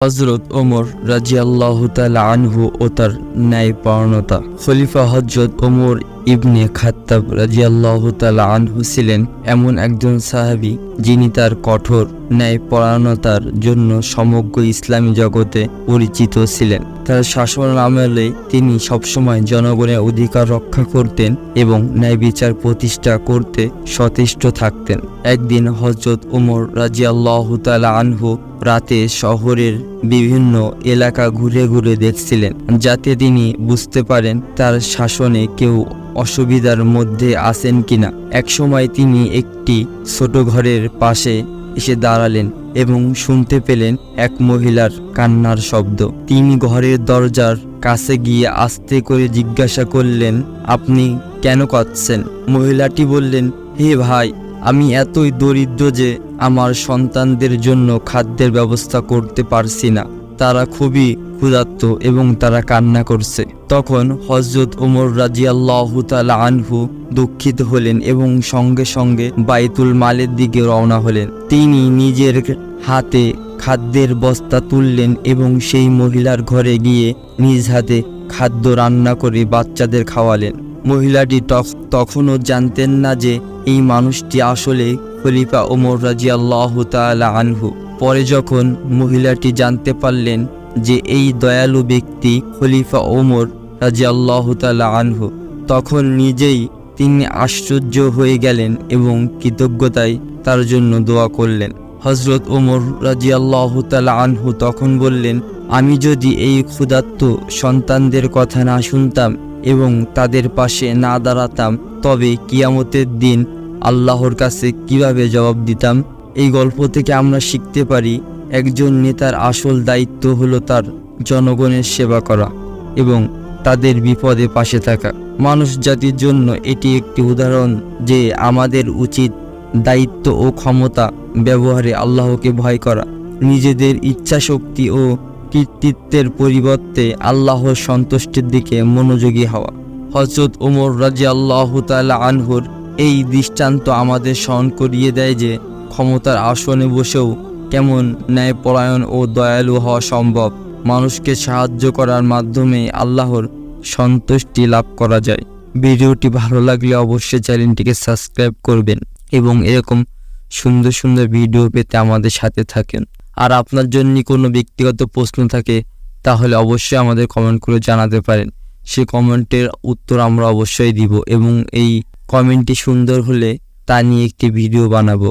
হজরত ওমর রাজিয়াল্লাহ তালা আনহু ও তার ন্যায়পরণতা খলিফা হজরত ওমর ইবনে খাত্তাব রাজিয়াল্লাহ তালা আনহু ছিলেন এমন একজন সাহাবী যিনি তার কঠোর ন্যায়পরায়ণতার জন্য সমগ্র ইসলামী জগতে পরিচিত ছিলেন। তার শাসন আমলে তিনি সবসময় জনগণের অধিকার রক্ষা করতেন এবং ন্যায় বিচার প্রতিষ্ঠা করতে সচেষ্ট থাকতেন। একদিন হজরত ওমর রাজিয়াল্লাহ তালা আনহু রাতে শহরের বিভিন্ন এলাকা ঘুরে ঘুরে দেখছিলেন, যাতে তিনি বুঝতে পারেন তার শাসনে কেউ অসুবিধার মধ্যে আছেন কিনা। একসময় তিনি একটি ছোট ঘরের পাশে এসে দাঁড়ালেন এবং শুনতে পেলেন এক মহিলার কান্নার শব্দ। তিনি ঘরের দরজার কাছে গিয়ে আস্তে করে জিজ্ঞাসা করলেন, আপনি কেন কাঁদছেন? মহিলাটি বললেন, হে ভাই, আমি এতই দরিদ্র যে আমার সন্তানদের জন্য খাদ্যের ব্যবস্থা করতে পারছি না। তারা খুবই ক্ষুধার্ত এবং তারা কান্না করছে। তখন হজরত ওমর রাজিয়াল্লাহ তালা আনহু দুঃখিত হলেন এবং সঙ্গে সঙ্গে বাইতুল মালের দিকে রওনা হলেন। তিনি নিজের হাতে খাদ্যের বস্তা তুললেন এবং সেই মহিলার ঘরে গিয়ে নিজ হাতে খাদ্য রান্না করে বাচ্চাদের খাওয়ালেন। মহিলাটি তখনও জানতেন না যে এই মানুষটি আসলে খলিফা ওমর রাজিয়াল্লাহ তালা আনহু। পরে যখন মহিলাটি জানতে পারলেন যে এই দয়ালু ব্যক্তি খলিফা ওমর রাজিয়াল্লাহ তালা আনহু, তখন নিজেই তিনি আশ্চর্য হয়ে গেলেন এবং কৃতজ্ঞতায় তার জন্য দোয়া করলেন। হজরত ওমর রাজিয়াল্লাহ তালা আনহু তখন বললেন, আমি যদি এই ক্ষুধার্ত সন্তানদের কথা না শুনতাম এবং তাদের পাশে না দাঁড়াতাম, তবে কিয়ামতের দিন আল্লাহর কাছে কীভাবে জবাব দিতাম? এই গল্প থেকে আমরা শিখতে পারি, একজন নেতার আসল দায়িত্ব হলো তার জনগণের সেবা করা এবং তাদের বিপদে পাশে থাকা। মানুষ জাতির জন্য এটি একটি উদাহরণ যে আমাদের উচিত দায়িত্ব ও ক্ষমতা ব্যবহারে আল্লাহকে ভয় করা। নিজেদের ইচ্ছা শক্তি ও কৃতিত্বের পরিবর্তে আল্লাহর সন্তুষ্টির দিকে মনোযোগী হওয়া। হজরত ওমর রাজি আল্লাহ তালা আনহুর এই দৃষ্টান্ত আমাদের স্মরণ করিয়ে দেয় যে ক্ষমতার আসনে বসেও কেমন ন্যায়পরায়ণ ও দয়ালু হওয়া সম্ভব? মানুষকে সাহায্য করার মাধ্যমে আল্লাহর সন্তুষ্টি লাভ করা যায়। ভিডিওটি ভালো লাগলে অবশ্যই চ্যানেলটিকে সাবস্ক্রাইব করবেন এবং এরকম সুন্দর সুন্দর ভিডিও পেতে আমাদের সাথে থাকেন। আর আপনার জন্য কোনো ব্যক্তিগত প্রশ্ন থাকে, তাহলে অবশ্যই আমাদের কমেন্ট করে জানাতে পারেন। সে কমেন্টের উত্তর আমরা অবশ্যই দিব এবং এই কমেন্টটি সুন্দর হলে তা নিয়ে একটি ভিডিও বানাবো।